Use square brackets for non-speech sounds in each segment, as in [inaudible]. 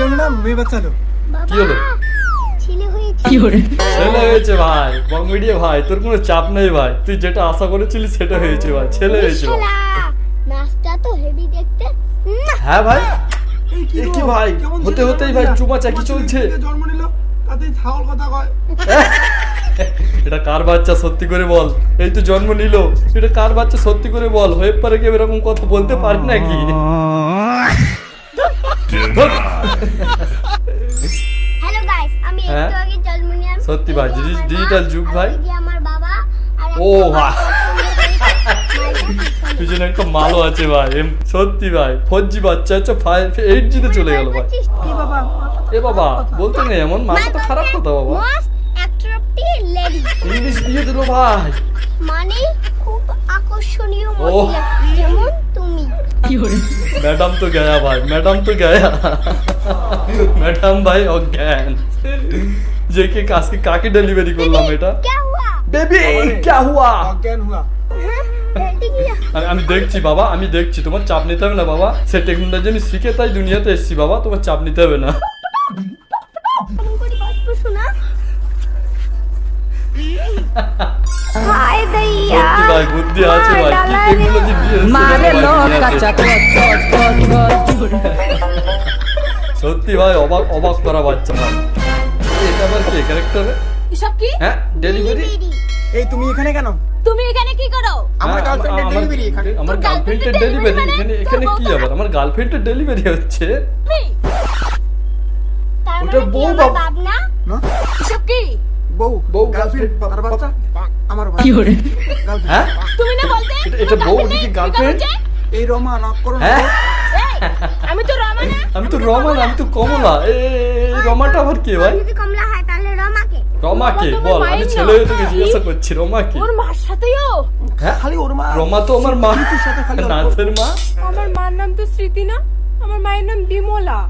ছেলে হলো না মেয়ে বাচ্চা হলো। কি হলো? ছেলে হয়েছে। ছেলে হয়েছে ভাই বং মিডিয়া ভাই তোর কোনো চাপ নেই ভাই। তুই যেটা আশা করেছিলি সেটা হয়েছে ভাই ছেলে হয়েছে ভাই। নাচটা তো হেভি দেখতে। হ্যাঁ ভাই। কি ভাই? কেমন হতে হতেই ভাই? চুমাচাকি তোমার চলছে। জন্ম নিল তাতেই ছাগল কথা কয়। [laughs] এটা কার বাচ্চা সত্যি করে বল? এই তো জন্ম নিল। এটা কার বাচ্চা সত্যি করে বল? হয়ে পারে কেউ এরকম কথা বলতে পারি নাকি। [laughs] হ্যালো গাইস আমি হ্যাঁ? একটু আগে জন্ম সত্যি ভাই, ডিজিটাল যুগ ভাই। আমার বাবা ও। মালটা পিছনে। একটা মালও আছে ভাই এম- সত্যি ভাই ফোর জি বাচ্চা আছে ফাইভ এইট জিতে চলে গেল ভাই এ বাবা এ বাবা বলতে নেই এমন মাথা তো খারাপ কথা বাবা ইংলিশ দিয়ে দিল ভাই মানে খুব আকর্ষণীয় ও। যেমন তুমি ম্যাডাম তো গয়া ভাই ম্যাডাম তো গয়া ম্যাডাম ভাই অজ্ঞান যে কে কাজকে কাকে ডেলিভারি করলাম এটা क्या हुआ বেবি क्या हुआ অজ্ঞান হুয়া हाँ? जल्दी किया আমি আমি দেখছি বাবা আমি দেখছি তোমার চাপ নিতে হবে না বাবা সে টেকনোলজি আমি শিখে তাই দুনিয়াতে এসেছি বাবা তোমার চাপ নিতে হবে না হায় দইয়া ভাই বুদ্ধি আছে ভাই। কি টেকনোলজি দিয়েছে মারে লোক কাঁচা কত সত্যি ভাই অবাক অবাক করা বাচ্চা ভাই। এটা আবার কি? ক্যারেক্টার এসব কি? হ্যাঁ ডেলিভারি এই তুমি এখানে কেন? তুমি এখানে কি করো? আমার গার্লফ্রেন্ডের ডেলিভারি এখানে। আমার গার্লফ্রেন্ডের ডেলিভারি মানে এখানে এখানে কি আবার? আমার গার্লফ্রেন্ডের ডেলিভারি হচ্ছে? ওটা মানে বউ বাপ না? বউ বউ, গার্লফ্রেন্ড girlfriend, বাচ্চা? আমার কি করে হ্যাঁ? তুমি না বলতে? এটা- এটা বউ, girlfriend এটা কি নেই? girlfriend? কি করছে? এই রমা নক করো হ্যাঁ? আমি তো রমা না। আমি তো রমান আমি তো কমলা। এ রমাটা আবার কে ভাই? যদি কমলা হয় তাহলে রমাকে। রমাকে বল আমি ছেলে হয়ে তোকে জিজ্ঞাসা করছি রমাকে। ওর মার সাথেও? হ্যাঁ? খালি ওর মা রমা তো আমার মা। সাথে খালি নাচের মা। আমার মার নাম তো স্মৃতি না আমার মায়ের নাম বিমলা।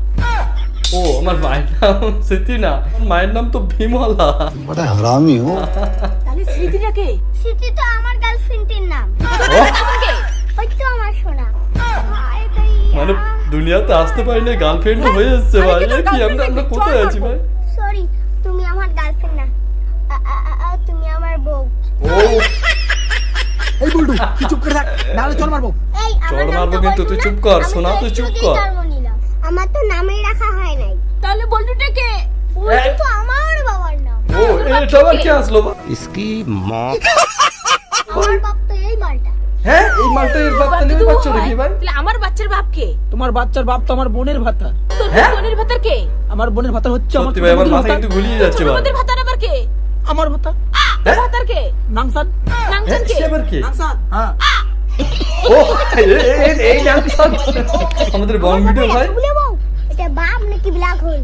ও আমার মায়ের নাম স্মৃতি না মায়ের নাম তো ভীমলা বড় হারামি ও। তাহলে স্মৃতিটা কে? স্মৃতি তো আমার গার্লফ্রেন্ডের নাম। ওই তো আমার সোনা। মানে দুনিয়াতে আসতে পারি না গার্লফ্রেন্ড হয়ে যাচ্ছে ভাই। কি আমরা আমরা কোথায় আছি ভাই? সরি তুমি আমার গার্লফ্রেন্ড না। তুমি আমার বউ। ও। এই বলটু তুই চুপ করে থাক নাহলে চল মারবো। চল মারবো কিন্তু তুই চুপ কর সোনা তুই চুপ কর। আমার তো রাখা হয় নাই। তাহলে কে? হ্যাঁ। তো আমার বাবার নাম। ও আসলো? ইসকি মা। আমার বাপ তো এই মালটা। হ্যাঁ এই মালটা এর বাপ তাহলে বাচ্চা ভাই। তাহলে আমার বাচ্চার বাপ কে? তোমার বাচ্চার বাপ তো আমার বোনের ভাতা তোর হ্যাঁ? বোনের ভাতা কে? আমার বোনের ভাতা হচ্ছে আমার ভাই আমার মাথা কিন্তু গুলিয়ে যাচ্ছে ভাই। ভাতা আবার কে? আমার ভাতা হ্যাঁ? ভাতার কে? নাংসান। নাংসান কে? নাংসান। হ্যাঁ। ও এই আমাদের বং ভিডিও ভাই। এটা বাপ নাকি ব্ল্যাক হোল?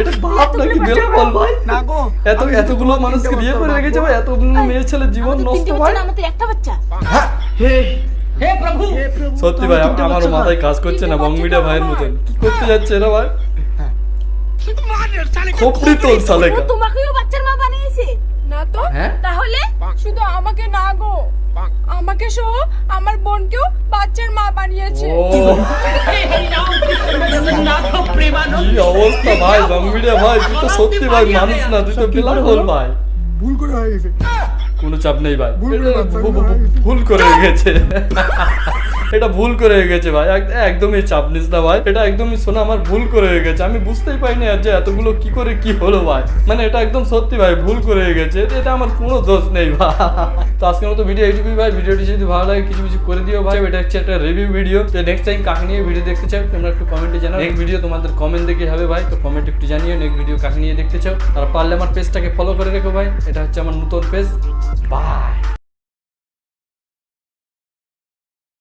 এটা বাপ নাকি বেলা। বল ভাই? না গো এত এতগুলো মানুষকে বিয়ে করে রেখেছে ভাই এতগুলো মেয়ে ছেলে জীবন নষ্ট তিনটে ভাই। না, আমাদের একটা বাচ্চা। হে প্রভু। সত্যি ভাই আম- আমার মাথায় কাজ করছে না বংমিডিয়া ভাইয়ের মতন। কি করতে যাচ্ছে এরা ভাই? খোপড়ি তোল সালে ও তোমাকেও বাচ্চার মা বানিয়েছে। না তো। হ্যাঁ? আমাকে না গো। আমাকে সহ আমার বোনকেও বাচ্চার মা বানিয়েছে। ও। কি অবস্থা ভাই বংমিডিয়া ভাই তুই তো সত্যি ভাই মানুষ না তুই তো বেলা হল ভাই। ভুল করে হয়ে গেছে। কোনো চাপ নেই ভাই। ভুল করে গেছে। এটা ভুল করে হয়ে গেছে ভাই। এক- একদমই চাপ নিস না ভাই। এটা একদমই শোনা, আমার ভুল করে হয়ে গেছে। আমি বুঝতেই পাইনি আর যে এতগুলো কি করে কি হলো ভাই। মানে এটা একদম সত্যি ভাই, ভুল করে হয়ে গেছে। এটা আমার কোনো দোষ নেই ভাই। তো আজকের মতো ভিডিও এইটুকুই ভাই। ভিডিওটি যদি ভালো লাগে, কিছু কিছু করে দিও ভাই। এটা হচ্ছে একটা রিভিউ ভিডিও তো নেক্সট টাইম কাকে নিয়ে ভিডিও দেখতে চাও, তোমরা একটু কমেন্টে জানাও। নেক্সট ভিডিও তোমাদের কমেন্ট দেখে হবে ভাই। তো কমেন্ট একটু জানিও নেক্সট ভিডিও কাকে নিয়ে দেখতে চাও। আর পারলে আমার পেজটাকে ফলো করে রেখো ভাই। এটা হচ্ছে আমার নতুন পেজ বাই